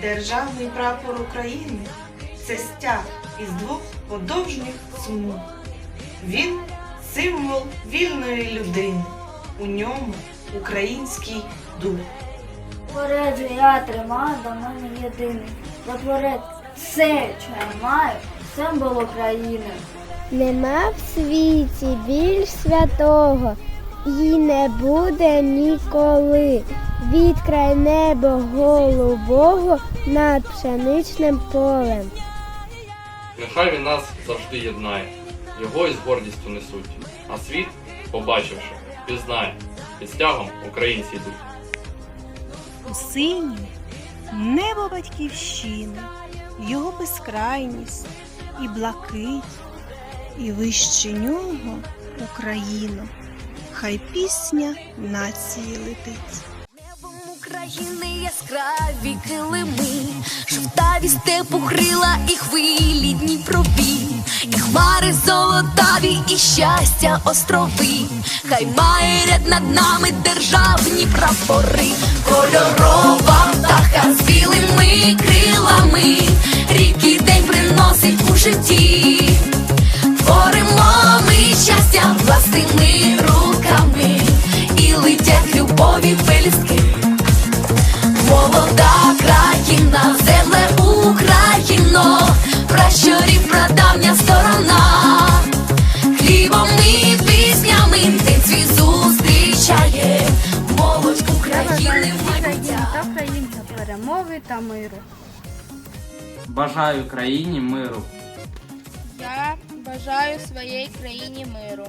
Державний прапор України це стяг із двох подовжніх смуг. Він символ вільної людини. У ньому український дух. Творець я тримаю до мене єдиний. Бо творець все, що я маю, символ України. Нема в світі більш святого, і не буде ніколи. Відкрай небо голубого над пшеничним полем. Нехай він нас завжди єднає, його із гордістю несуть, а світ, побачивши, пізнає, під стягом українці йдуть. У синім небо батьківщини, його безкрайність і блакить, і вище нього Україну, хай пісня нації летить. Небом України яскраві килими, жовтаві степу крила і хвилі Дніпрові, і хмари золотаві, і щастя острови, хай має ряд над нами державні прапори, кольорова птаха з білими крилами, пелюстки. Молода країна, земле Україно, пращурів прадавня сторона, хлібом і піснями день свій зустрічає молодь України майбуття. та українця перемоги та миру. Бажаю країні миру. Я бажаю своїй країні миру.